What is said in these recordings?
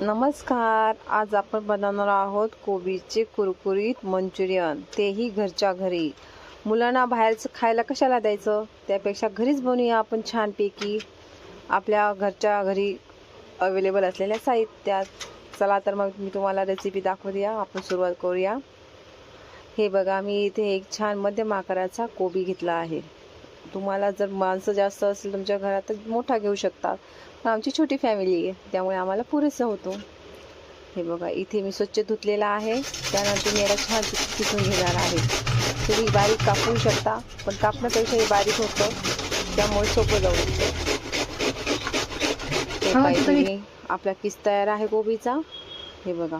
नमस्कार. आज आपण बनवणार आहोत कोबीचे कुरकुरीत मंचुरियन. तेही घरच्या घरी. मुलांना बाहेरचं खायला कशाला द्यायचं? त्यापेक्षा घरीच बनवूया आपण छानपैकी. आपल्या घरच्या घरी अवेलेबल असलेल्या साहित्यात. चला तर मग मी तुम्हाला रेसिपी दाखवूया. आपण सुरुवात करूया. हे बघा मी इथे एक छान मध्यम आकाराचा कोबी घेतला आहे. तुम्हाला जर माणसं जास्त असेल तुमच्या घरात तर मोठा घेऊ शकतात आमची छोटी फॅमिली आहे. त्यामुळे आम्हाला पुरेसं होतो. हे बघा इथे मी स्वच्छ धुतलेला आहे. त्यानंतर मी याला छान किसून घेणार आहे. तुम्ही बारीक कापू शकता पण कापण्यापेक्षा हे बारीक होतं. त्यामुळे सोपं जाऊ. मी- आपला किस तयार आहे कोबीचा हे बघा.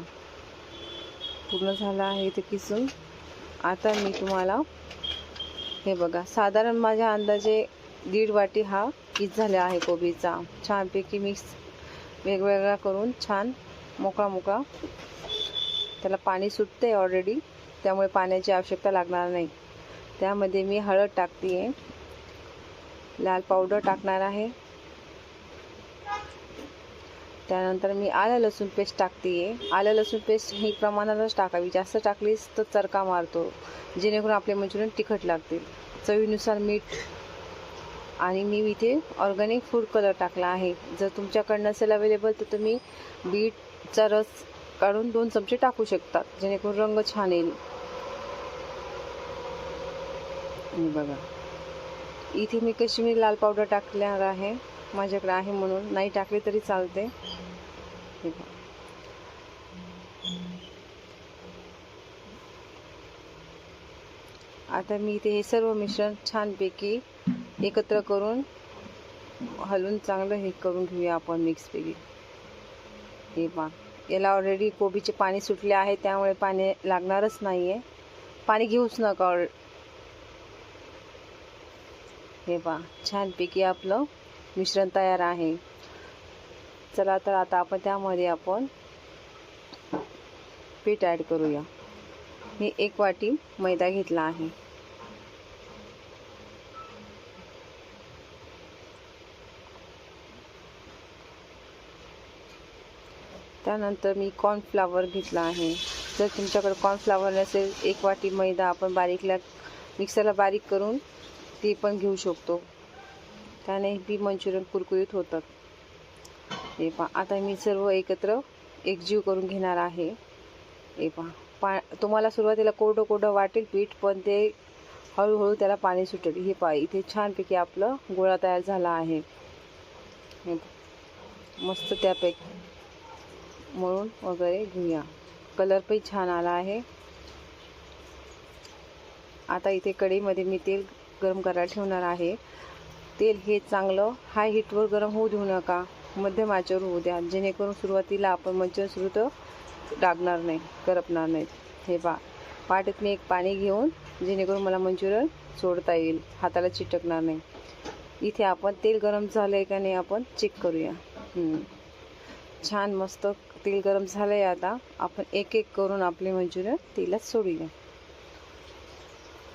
पूर्ण झाला आहे इथे किसून. आता मी तुम्हाला हे बघा साधारण माझ्या अंदाजे दीड वाटी हा पीस झाला आहे कोबीचा? छानपैकी मिक्स वेगवेगळा करून छान मोकळा मोकळा. त्याला पाणी सुटते ऑलरेडी त्यामुळे पाण्याची आवश्यकता लागणार नाही. त्यामध्ये मी हळद टाकते आहे लाल पावडर टाकणार आहे. त्यानंतर मी आलं लसूण पेस्ट टाकते आहे आलं लसूण पेस्ट ही प्रमाणातच टाकावी. जास्त टाकलीस तर चरका मारतो. जेणेकरून आपले मंचुरियन तिखट लागतील. चवीनुसार मीठ आणि मी इथे ऑर्गॅनिक फूड कलर टाकला आहे. जर तुमच्याकडं नसेल अवेलेबल तर तुम्ही बीटचा रस काढून दोन चमचे टाकू शकता जेणेकरून रंग छान येईल. बघा इथे मी कश्मीरी लाल पावडर टाकणार आहे. माझ्याकडे आहे म्हणून. नाही टाकली तरी चालते. आता मी इथे हे सर्व मिश्रण छानपैकी एकत्र करून हलवून चांगलं हे करून घेऊया आपण मिक्स मिक्सपैकी हे पहा. याला ऑलरेडी कोबीचे पाणी सुटले आहे त्यामुळे पाणी लागणारच नाही आहे पाणी घेऊच नका ऑल हे पहा. छानपैकी आपलं मिश्रण तयार आहे. चला तर आता आपण त्यामध्ये आपण पीठ ॲड करूया. मी एक वाटी मैदा घेतला आहे. त्यानंतर मी कॉर्नफ्लावर घेतला आहे. जर तुमच्याकडे कॉर्नफ्लावर नसेल एक वाटी मैदा आपण बारीकला मिक्सरला बारीक करून ते पण घेऊ शकतो. त्याने बी मंचुरियन कुरकुरीत होतात. हे पहा आता मी सर्व एकत्र एकजीव करून घेणार आहे. हे पहा पा तुम्हाला सुरुवातीला कोरडं कोरडं वाटेल पीठ पण ते हळूहळू त्याला पाणी सुटेल. हे पहा इथे छानपैकी आपलं गोळा तयार झाला आहे. मस्त त्यापैकी मळून वगैरे घेऊया. कलर पण छान आला आहे. आता इथे कढईमध्ये मी तेल गरम करायला ठेवणार आहे. तेल हे चांगलं हाय हीटवर गरम होऊ देऊ नका. मध्यम आचेवर होऊ द्या. जेणेकरून सुरुवातीला आपण मंचुरियन सुरू तर डागणार नाही करपणार नाहीत हे पा पाटेत मी एक पाणी घेऊन जेणेकरून मला मंचुरियन सोडता येईल. हाताला चिटकणार नाही. इथे आपण तेल गरम झालं आहे का नाही आपण चेक करूया. हम्म. छान मस्त तेल गरम झालं आहे आता. आपण एक एक करून आपले मंचुरियन तेलात सोडूया.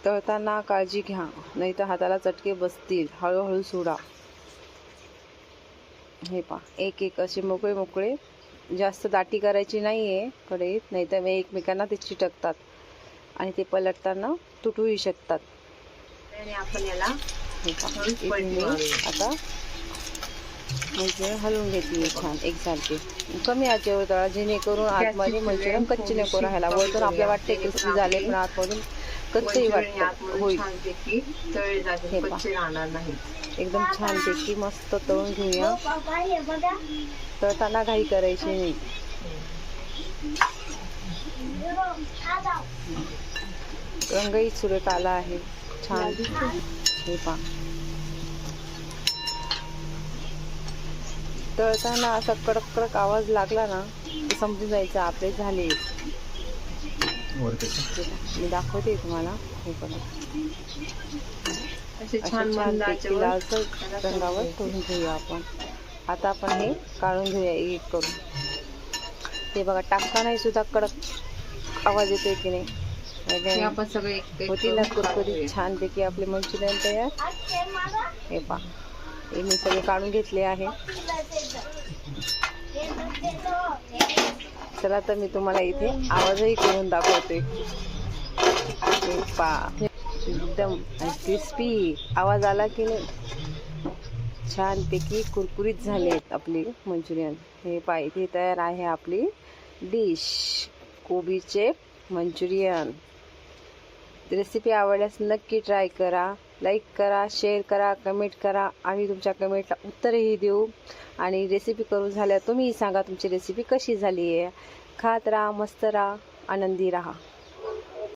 तळताना काळजी घ्या नाही तर हाताला चटके बसतील. हळूहळू सोडा. हे पा एक एक असे मोकळे मोकळे जास्त दाटी करायची नाही आहे कढईत नाही तर एकमेकांना ते चिटकतात. आणि ते पलटताना तुटूही शकतात. आणि आपण याला हे. आता म्हणजे हलवून घेतली छान एकसारखे कमी आचेवर तळा जेणेकरून आतमध्ये मंचुरियन कच्चे नको राहायला. वरतून आपल्या. वाटते क्रिस्पी झाले पण आतमधून कच्चेही वाटतं. होईल. हे एकदम छानपैकी मस्त तळून घेऊया. तळताना घाई करायची नाही. रंगही सुरेख आला आहे. छान. हे पा तळताना असा कडक कडक आवाज लागला ना की समजून जायचं आपले झाले. मी दाखवते तुम्हाला. हे लालसर त्याला रंगावर तळून घेऊया आपण. आता आपण हे काढून घेऊया एक करून. ते बघा टाकतानाही सुद्धा कडक आवाज येतोय की नाही. हे होतील ना कुरकुरीत. छानपैकी आपले मंचुरियन तयार. हे पा हे मी सगळे काढून घेतले आहे. चला तर मी तुम्हाला इथे आवाजही करून दाखवते. हे पा एकदम क्रिस्पी आवाज आला की नाही? छानपैकी कुरकुरीत झालेत आपली मंचुरियन. हे पा इथे तयार आहे आपली डिश कोबीचे मंचुरियन. रेसिपी आवडल्यास नक्की ट्राय करा. लाईक करा शेअर करा कमेंट करा. आम्ही तुमच्या कमेंटला उत्तरही देऊ. आणि रेसिपी करून झाल्या तुम्ही सांगा तुमची रेसिपी कशी झाली आहे खात राहा मस्त राहा आनंदी राहा.